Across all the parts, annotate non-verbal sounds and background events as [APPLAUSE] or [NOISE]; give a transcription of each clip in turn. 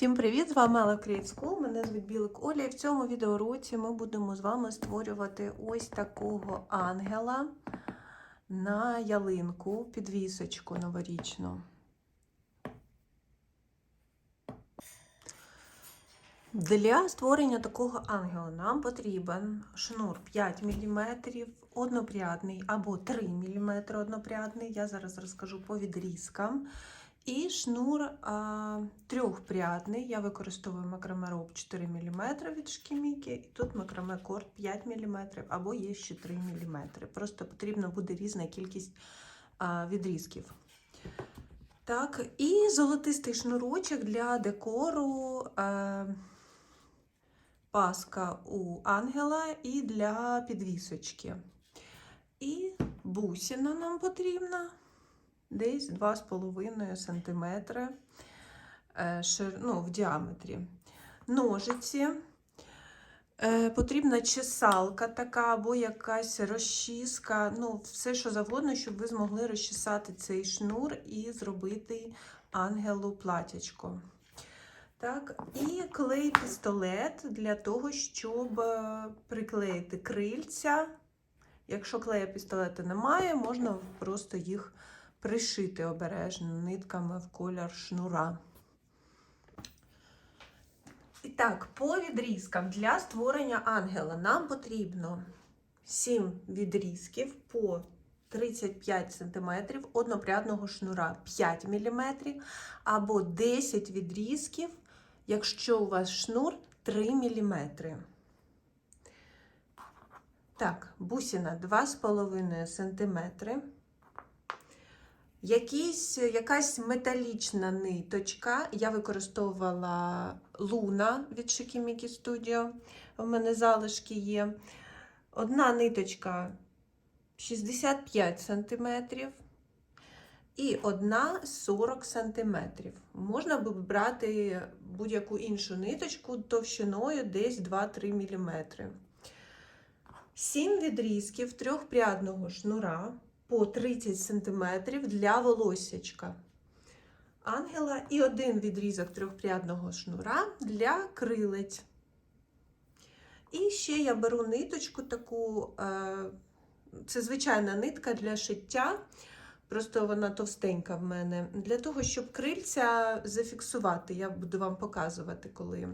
Всім привіт! З вами Ella Create Мене звуть Білик Оля. І в цьому відеоуроці ми будемо з вами створювати ось такого ангела на ялинку, підвісочку новорічну. Для створення такого ангела нам потрібен шнур 5 мм однопрядний або 3 мм однопрядний. Я зараз розкажу по відрізкам. І шнур а, трьохпрядний. Я використовую макраме роб 4 мм від шкіміки, і тут макраме корд 5 мм, або є ще 3 мм. Просто потрібна буде різна кількість а, відрізків. Так, і золотистий шнурочок для декору. А, паска у ангела і для підвісочки. І бусина нам потрібна десь 2,5 см шир, ну, в діаметрі. Ножиці. Е, Потрібна чесалка така, або якась розчіска, ну, все, що завгодно, щоб ви змогли розчесати цей шнур і зробити ангелу платячко. Так, І клей-пістолет для того, щоб е, приклеїти крильця. Якщо клея пістолета немає, можна просто їх пришити обережно нитками в колір шнура. І так, по відрізкам для створення ангела нам потрібно 7 відрізків по 35 см однопрядного шнура 5 мм, або 10 відрізків, якщо у вас шнур 3 мм. Так, бусина 2,5 см. Якісь, якась металічна ниточка. Я використовувала луна від Шикімікі Studio. У мене залишки є. Одна ниточка 65 см і одна 40 см. Можна б брати будь-яку іншу ниточку товщиною десь 2-3 мм. 7 відрізків трьохпрядного шнура по 30 см для волосячка ангела і один відрізок трьохпрядного шнура для крилець. І ще я беру ниточку таку, це звичайна нитка для шиття, просто вона товстенька в мене, для того, щоб крильця зафіксувати. Я буду вам показувати, коли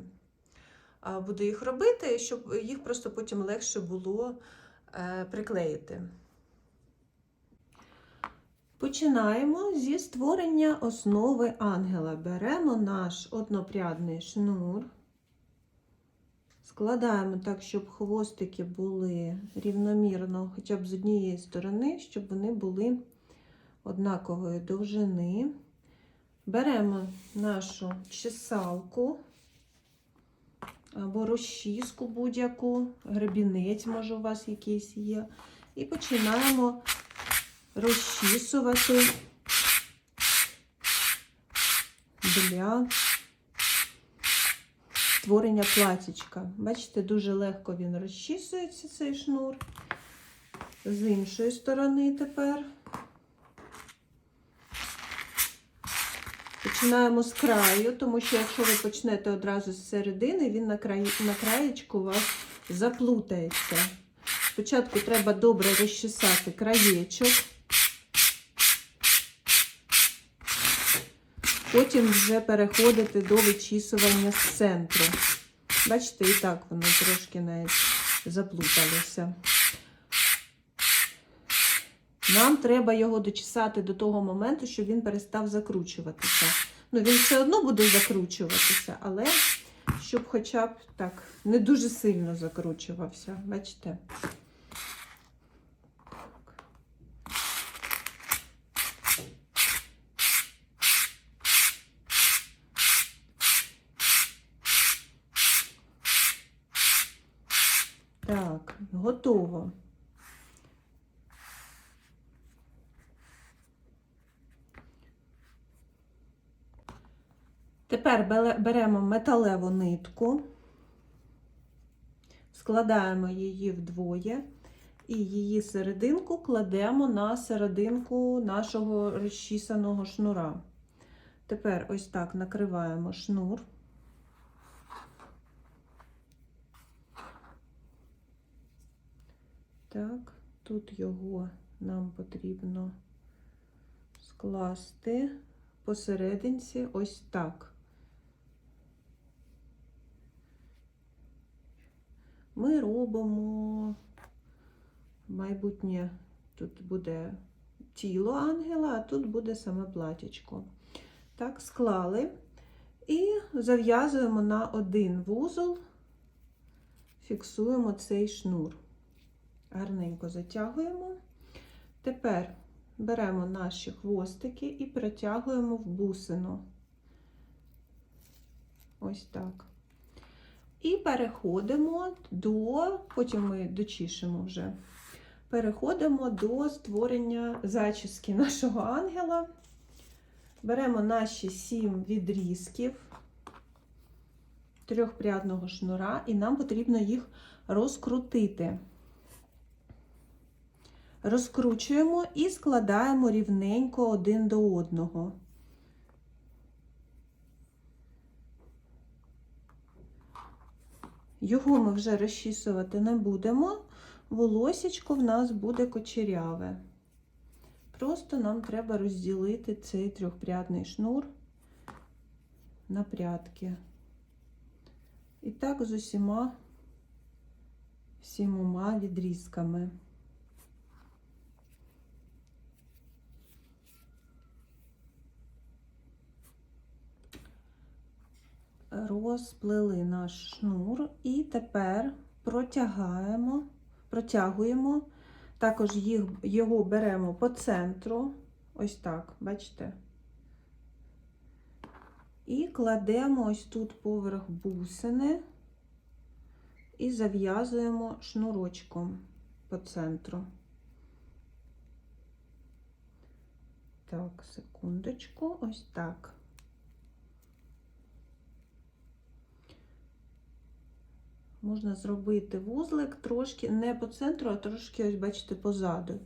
буду їх робити, щоб їх просто потім легше було приклеїти. Починаємо зі створення основи ангела. Беремо наш однопрядний шнур, складаємо так, щоб хвостики були рівномірно, хоча б з однієї сторони, щоб вони були однакової довжини. Беремо нашу чесалку або розчіску будь-яку, гребінець, може, у вас якийсь є, і починаємо розчісувати для створення платічка. Бачите, дуже легко він розчісується, цей шнур. З іншої сторони тепер. Починаємо з краю, тому що якщо ви почнете одразу з середини, він на, край, на краєчку у вас заплутається. Спочатку треба добре розчесати краєчок. Потім вже переходити до вичісування з центру. Бачите, і так воно трошки навіть заплуталося. Нам треба його дочесати до того моменту, щоб він перестав закручуватися. Ну, він все одно буде закручуватися, але щоб хоча б так не дуже сильно закручувався. Бачите? Так, готово. Тепер беремо металеву нитку, складаємо її вдвоє і її серединку кладемо на серединку нашого розчісаного шнура. Тепер ось так накриваємо шнур Так, тут його нам потрібно скласти посерединці ось так. Ми робимо майбутнє, тут буде тіло ангела, а тут буде саме платячко. Так, склали і зав'язуємо на один вузол, фіксуємо цей шнур. Гарненько затягуємо. Тепер беремо наші хвостики і перетягуємо в бусину. Ось так. І переходимо до, потім ми дочішимо вже. Переходимо до створення зачіски нашого ангела. Беремо наші сім відрізків трьохпрядного шнура, і нам потрібно їх розкрутити. Розкручуємо і складаємо рівненько один до одного. Його ми вже розчісувати не будемо, волосечко в нас буде кочеряве. Просто нам треба розділити цей трьохпрядний шнур на прядки. І так з усіма сімома відрізками. Розплели наш шнур і тепер протягаємо, протягуємо, також їх, його беремо по центру, ось так, бачите? І кладемо ось тут поверх бусини і зав'язуємо шнурочком по центру. Так, секундочку, ось так. Можна зробити вузлик трошки не по центру, а трошки, ось, бачите, позаду.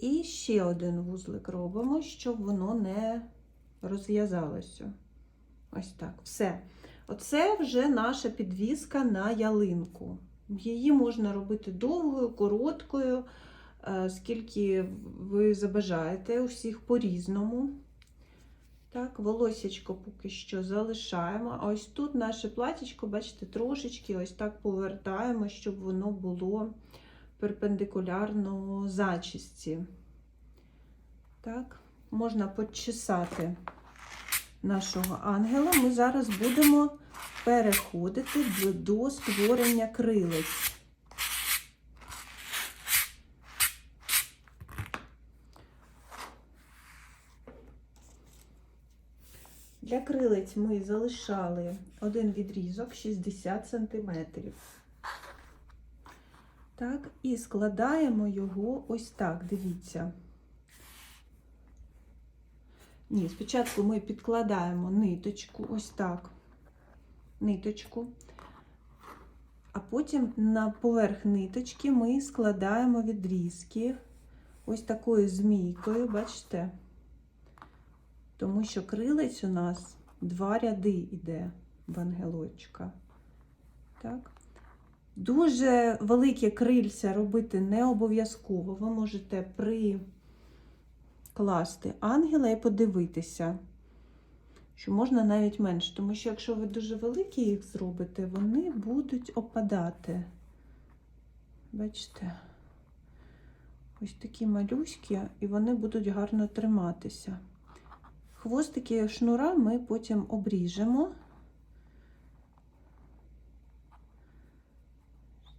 І ще один вузлик робимо, щоб воно не розв'язалося. Ось так. Все. Оце вже наша підвіска на ялинку. Її можна робити довгою, короткою, е, скільки ви забажаєте, у всіх по-різному. Так, волосячко поки що залишаємо. А ось тут наше платічко, бачите, трошечки ось так повертаємо, щоб воно було перпендикулярно зачісті. Так, можна почесати нашого ангела. Ми зараз будемо переходити до створення крилець. Для крилець ми залишали один відрізок 60 см. Так, і складаємо його ось так, дивіться. Ні, спочатку ми підкладаємо ниточку, ось так, ниточку, а потім на поверх ниточки ми складаємо відрізки ось такою змійкою, бачите? Тому що крилець у нас два ряди йде в ангелочка. Так. Дуже великі крильця робити не обов'язково. Ви можете прикласти ангела і подивитися, що можна навіть менше. Тому що, якщо ви дуже великі їх зробите, вони будуть опадати. Бачите? Ось такі малюські, і вони будуть гарно триматися. Хвостики шнура ми потім обріжемо.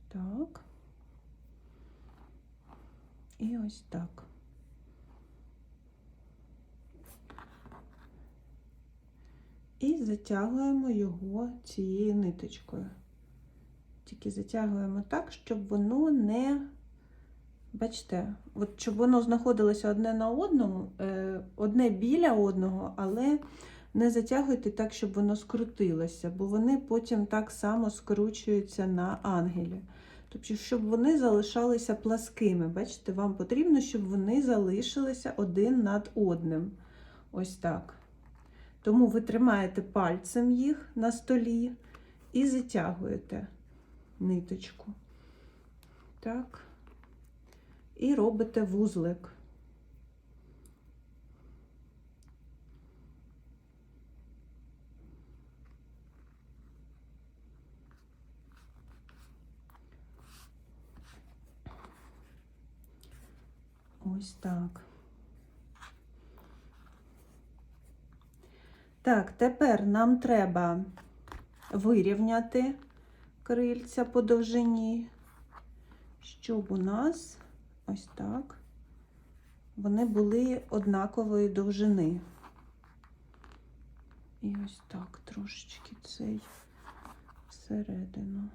Так. І ось так. І затягуємо його цією ниточкою. Тільки затягуємо так, щоб воно не Бачите, от щоб воно знаходилося одне на одному, е, одне біля одного, але не затягуйте так, щоб воно скрутилося, бо вони потім так само скручуються на ангелі. Тобто, щоб вони залишалися пласкими. Бачите, вам потрібно, щоб вони залишилися один над одним. Ось так. Тому ви тримаєте пальцем їх на столі і затягуєте ниточку. Так. І робите вузлик. Ось так. Так, тепер нам треба вирівняти крильця по довжині, щоб у нас ось так вони були однакової довжини. І ось так трошечки цей всередину.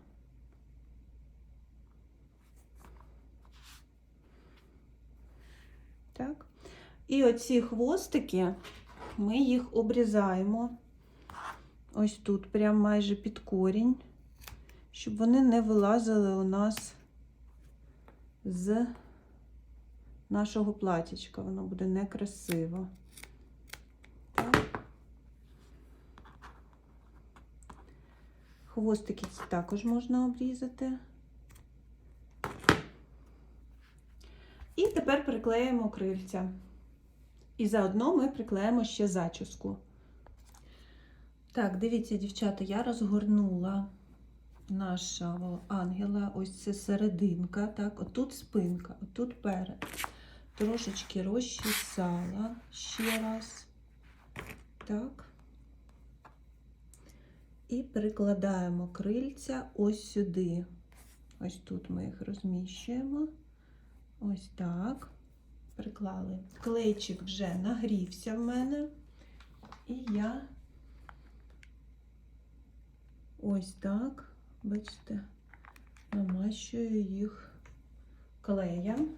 Так. І оці хвостики ми їх обрізаємо ось тут, прям майже під корінь, щоб вони не вилазили у нас з нашого платічка. Воно буде некрасиво. Хвостики також можна обрізати. І тепер приклеїмо крильця. І заодно ми приклеїмо ще зачіску. Так, дивіться, дівчата, я розгорнула нашого ангела. Ось це серединка. Так, отут спинка, отут перед. Трошечки розчесала ще раз. Так. І прикладаємо крильця ось сюди. Ось тут ми їх розміщуємо. Ось так. Приклали. Клейчик вже нагрівся в мене. І я ось так, бачите, намащую їх клеєм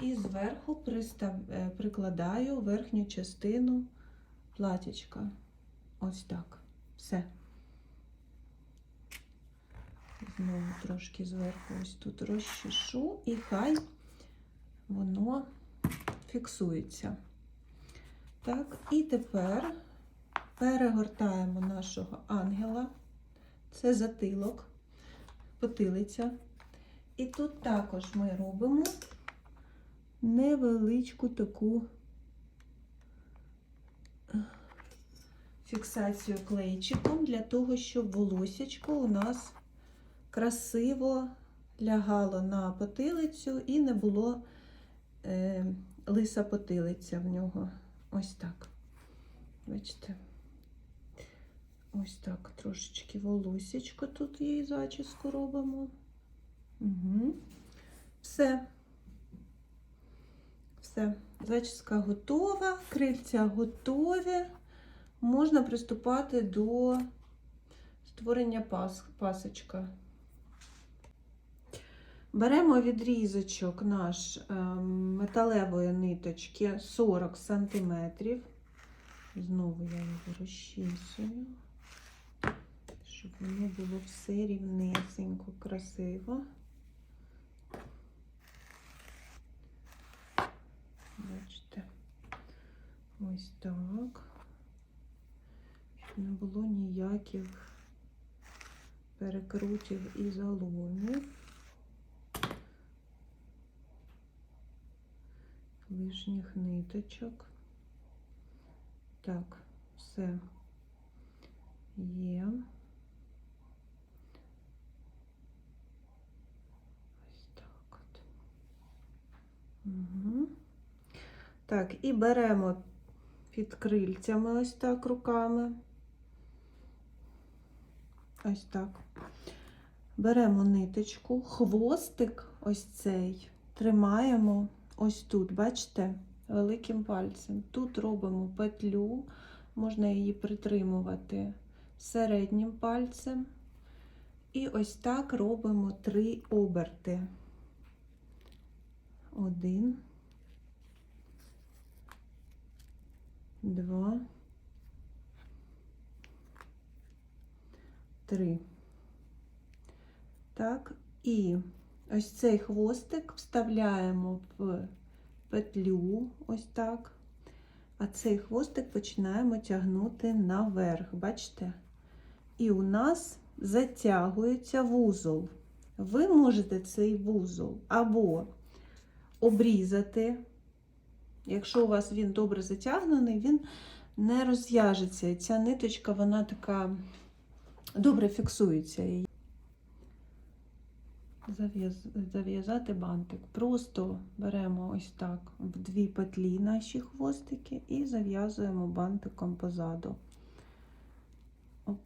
і зверху пристав... е, прикладаю верхню частину платічка. Ось так. Все. Знову трошки зверху ось тут розчешу і хай воно фіксується. Так, і тепер перегортаємо нашого ангела. Це затилок, потилиця. І тут також ми робимо невеличку таку фіксацію клейчиком для того, щоб волосечко у нас красиво лягало на потилицю і не було е, лиса потилиця в нього. Ось так. Бачите? Ось так трошечки волосечко тут її зачіску робимо. Угу. Все. Все. Зачіска готова, крильця готові. Можна приступати до створення пас, пасочка. Беремо відрізочок наш е, металевої ниточки 40 см. Знову я його розчісую, щоб воно було все рівнесенько, красиво. Бачите, ось так. Не було ніяких перекрутів і заломів. лишніх ниточок. Так, все є. Ось так от. Угу. Так, і беремо під крильцями ось так руками. Ось так. Беремо ниточку, хвостик ось цей тримаємо ось тут, бачите, великим пальцем. Тут робимо петлю, можна її притримувати середнім пальцем. І ось так робимо три оберти. Один, два, три. Так, і Ось цей хвостик вставляємо в петлю, ось так, а цей хвостик починаємо тягнути наверх, бачите? І у нас затягується вузол. ви можете цей вузол або обрізати. Якщо у вас він добре затягнений, він не розв'яжеться. І ця ниточка, вона така добре фіксується. Зав'язати бантик. Просто беремо ось так в дві петлі наші хвостики і зав'язуємо бантиком позаду. Оп.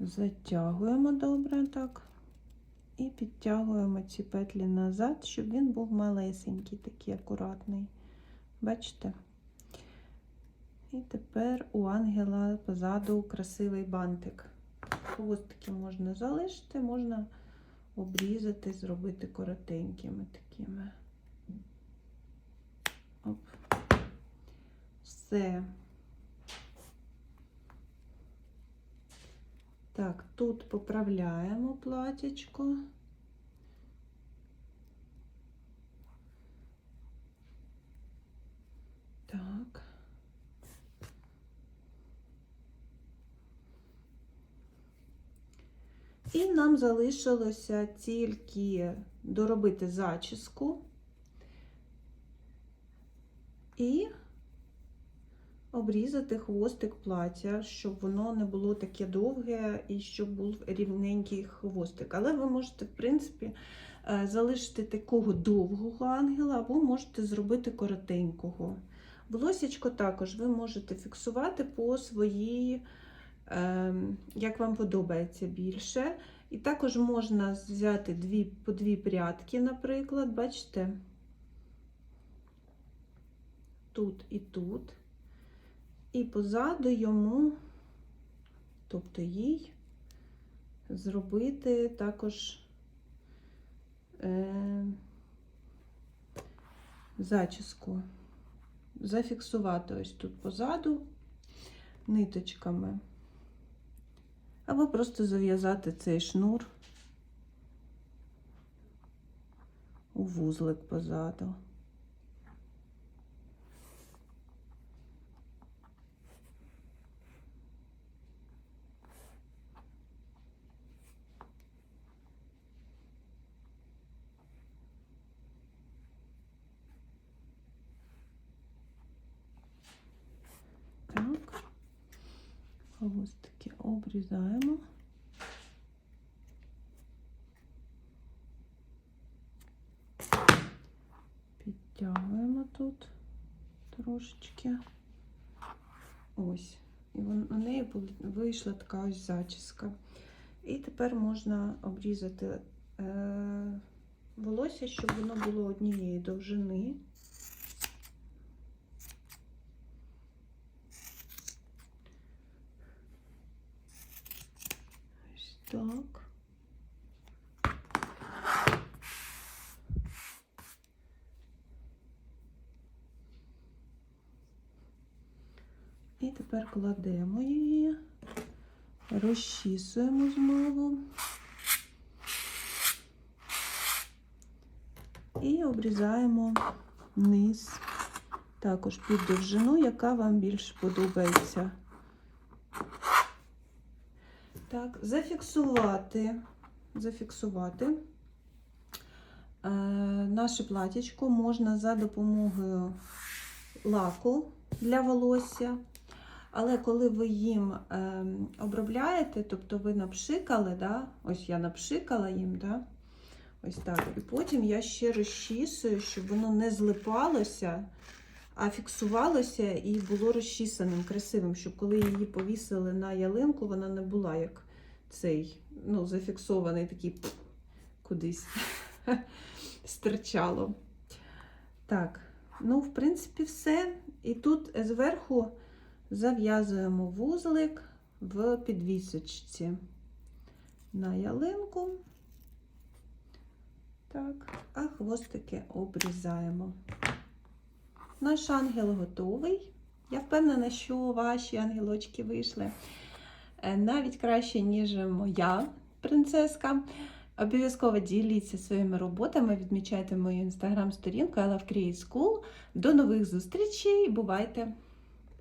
Затягуємо добре так. І підтягуємо ці петлі назад, щоб він був малесенький, такий акуратний. Бачите? І тепер у ангела позаду красивий бантик. Хвостики можна залишити, можна обрізати, зробити коротенькими такими. Оп. Все. Так, тут поправляємо платячко. Так. І нам залишилося тільки доробити зачіску і обрізати хвостик плаття, щоб воно не було таке довге і щоб був рівненький хвостик. Але ви можете, в принципі, е, залишити такого довгого ангела, або можете зробити коротенького. Волосечко також ви можете фіксувати по своїй, е, як вам подобається більше. І також можна взяти дві, по дві прядки, наприклад, бачите, тут і тут. І позаду йому, тобто їй, зробити також е, зачіску, зафіксувати ось тут позаду ниточками, або просто зав'язати цей шнур у вузлик позаду. Так, хвостики обрізаємо. Підтягуємо тут трошечки. Ось. І у неї вийшла така ось зачіска. І тепер можна обрізати е, волосся, щоб воно було однієї довжини. Ось так. І тепер кладемо її, розчісуємо знову і обрізаємо низ, також під довжину, яка вам більше подобається. Так, зафіксувати, зафіксувати е, наше платічко можна за допомогою лаку для волосся. Але коли ви їм е, обробляєте, тобто ви напшикали, да? ось я напшикала їм, да? ось так. І потім я ще розчісую, щоб воно не злипалося, а фіксувалося і було розчісаним, красивим, щоб коли її повісили на ялинку, вона не була як цей ну, зафіксований такий кудись [LAUGHS] стирчало. Так, ну, в принципі, все. І тут зверху зав'язуємо вузлик в підвісочці на ялинку. Так, а хвостики обрізаємо. Наш ангел готовий. Я впевнена, що ваші ангелочки вийшли е, навіть краще, ніж моя принцеска. Обов'язково діліться своїми роботами, відмічайте мою інстаграм-сторінку I Love School. До нових зустрічей, бувайте!